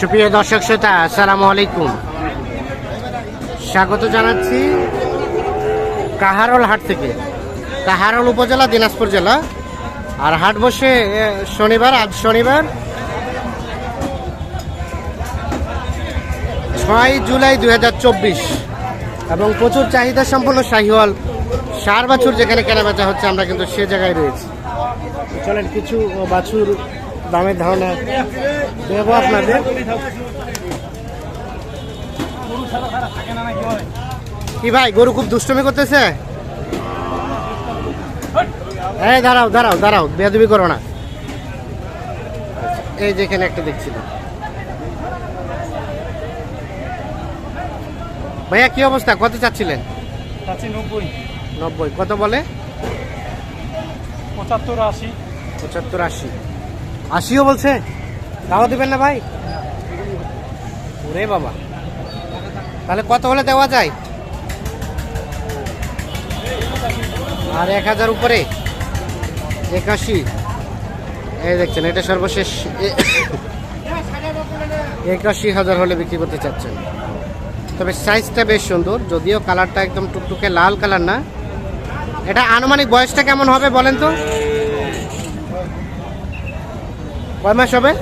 সুপ্রিয় দর্শক শ্রোতা, আসসালামু আলাইকুম। স্বাগত জানাচ্ছি কাহারল হাট থেকে। কাহারল উপজেলা, দিনাজপুর জেলা। আর হাট বসে শনিবার, আজ শনিবার। ছয় জুলাই দুই হাজার চব্বিশ। এবং প্রচুর চাহিদা সম্পন্ন শাহিওয়াল সার বাছুর যেখানে কেনাবেচা হচ্ছে, আমরা কিন্তু সে জায়গায় রয়েছি। চলেন, কিছু বাছুর দামের ধারণা দেবো আপনাদের। কি ভাই গরু খুব দুষ্টমি করতেছে? হ্যাঁ দাঁড়াও দাঁড়াও দাঁড়াও বেদবি করো না। এই যেখানে একটা দেখছিলাম ভাইয়া কি অবস্থা? কত চাচ্ছিলেন? নব্বই। কত বলে? পঁচাত্তর আশি। পঁচাত্তর আশি। আশিও বলছে। তাও দিবেন না ভাই? ওরে বাবা। তাহলে কত হলে দেওয়া যায়? আর এক হাজার উপরে? একাশি। এই দেখছেন, এটা সর্বশেষ। একাশি হাজার হলে বিক্রি করতে চাচ্ছেন। তবে সাইজটা বেশ সুন্দর, যদিও কালারটা একদম টুকটুকে লাল কালার না। এটা আনুমানিক বয়সটা কেমন হবে বলেন তো? কয় মাস হবে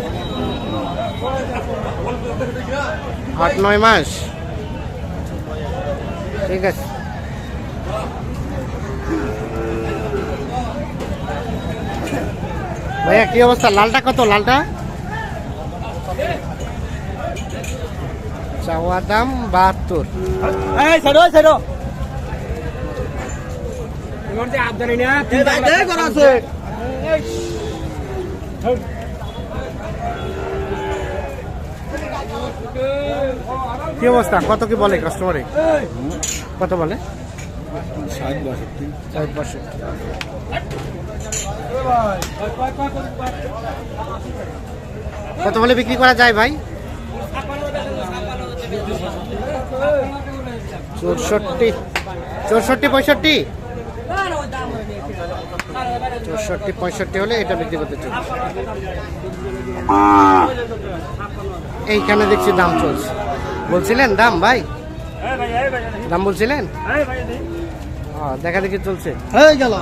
আট নয় মাস ঠিক আছে ভাইয়া কি অবস্থা লালটা কত লালটা চাওয়া দাম বাহাত্তর এই ছেড়ো কি অবস্থা? কত কি বলে কাস্টমারে কত বলে? ষাট বাষট্টি। ষাট বাষট্টি। কত হলে বিক্রি করা যায় ভাই? চৌষট্টি। চৌষট্টি পঁয়ষট্টি? চৌষট্টি পঁয়ষট্টি হলে এটা বিক্রি করতে চাই এইখানে দেখছি দাম চলছে। বলছিলেন দাম ভাই? দাম বলছিলেন? ও, দেখা দেখি চলছে। হয়ে গেল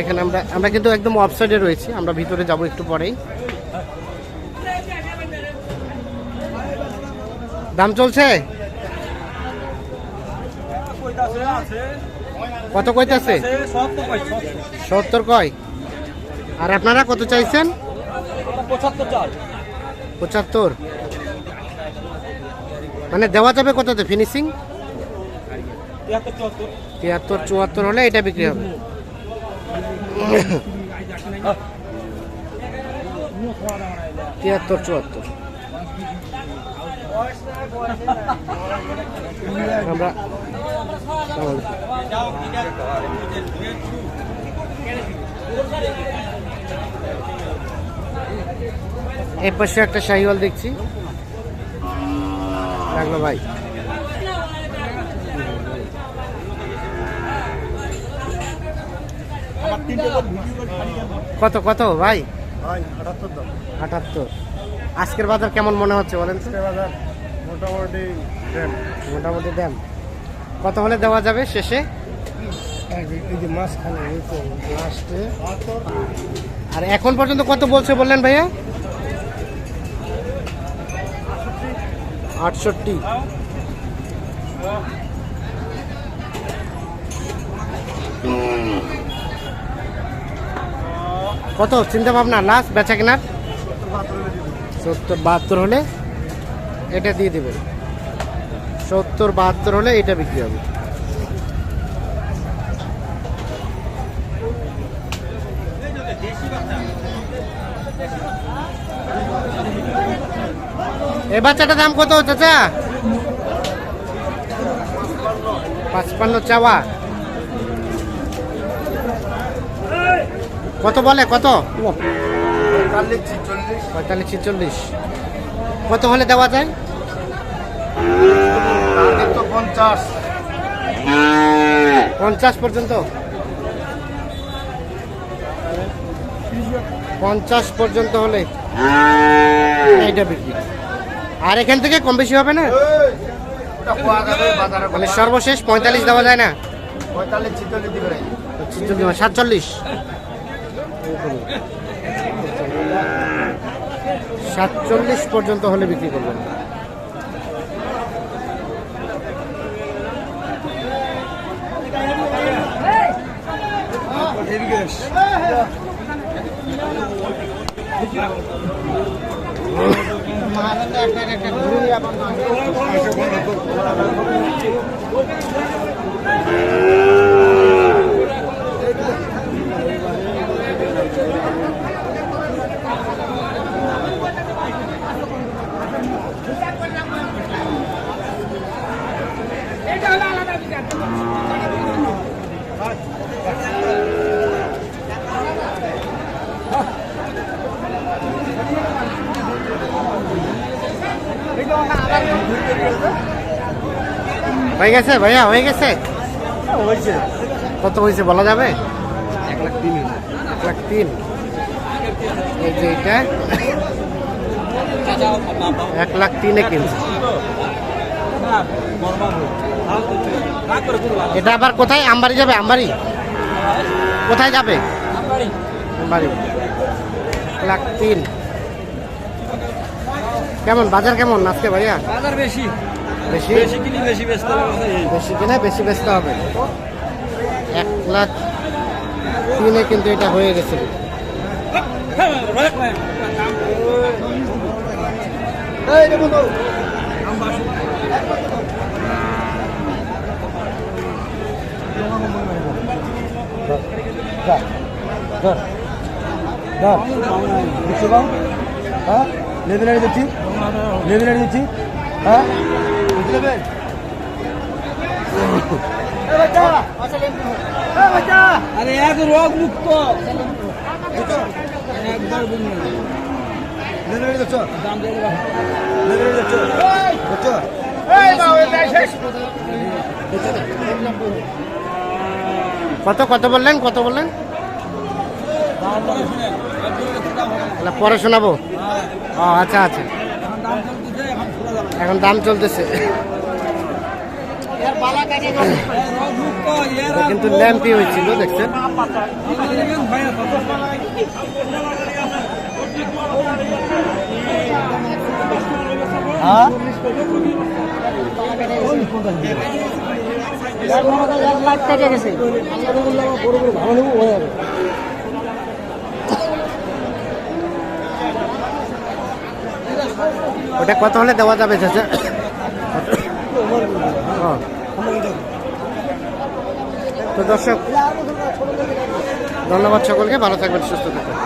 এখানে আমরা আমরা কিন্তু একদম অফসাইডে রয়েছি আমরা ভিতরে যাব একটু পরেই। দাম চলছে? কত কইতাছে? সত্তর কয়। আর আপনারা কত চাইছেন? পঁচাত্তর মানে দেওয়া যাবে কততে? ফিনিশিং তিয়াত্তর চুয়াত্তর হলে এটা বিক্রি হবে। তিয়াত্তর চুয়াত্তর। আমরা এই পাশে একটা শাহিওয়াল দেখছি। লাগল ভাই। কত কত ভাই? আটাত্তর আজকের বাজার কেমন মনে হচ্ছে বলেন বাজার মোটামুটি দেন। মোটামুটি দাম কত হলে দেওয়া যাবে শেষে? আর এখন পর্যন্ত কত বলছে বললেন ভাইয়া? আটষট্টি। কত? চিন্তা ভাবনা লাস্ট বেচা কেনার? সত্তর, বাহাত্তর হলে এটা দিয়ে দেবেন সত্তর, বাহাত্তর হলে এটা বিক্রি হবে। এই বাচ্চাটার দাম কত চাচা? পাঁচপান্ন চাওয়া। কত বলে কত? পঁয়তাল্লিশ ছিচল্লিশ। কত হলে দেওয়া যায়? পঞ্চাশ। পঞ্চাশ পর্যন্ত। পঞ্চাশ পর্যন্ত হলে এইটা বিক্রি। আর এখান থেকে কম বেশি হবে না? মানে সর্বশেষ পঁয়তাল্লিশ দেওয়া যায় না? সাতচল্লিশ সাতচল্লিশ পর্যন্ত হলে বিক্রি করবেন। একটা হয়ে গেছে ভাইয়া হয়ে গেছে? কত হয়েছে বলা যাবে? এক লাখ তিন। এক লাখ তিন। এই যে এটা এক লাখ তিনে কিনছে। এটা আবার কোথায়? আমবাড়ি যাবে আমবাড়ি? কোথায় যাবে? আমবাড়ি। লাখ তিন। কেমন বাজার কেমন আজকে ভাইয়া? বাজার বেশি। বেশি? বেশি কিনি বেশি ব্যস্ত বেশি কিনে বেশি বেচতে হবে। এক লাখ তিনে কিন্তু এটা হয়ে গেছে। হ্যাঁ লেবেলারি দিচ্ছি লেবেলারি দিচ্ছি হ্যাঁ? নেবেন? আরে এক রোগ মুক্ত। একবার কত কত বললেন কত বললেন? পরে শোনাবো। ও আচ্ছা আচ্ছা। এখন দাম চলতেছে। কিন্তু ল্যাম্পি হয়েছিল দেখছেন? হ্যাঁ? ওটা কত হলে দেওয়া যাবে চাচা? তো দর্শক ধন্যবাদ সকলকে ভালো থাকবেন সুস্থ থাকবেন।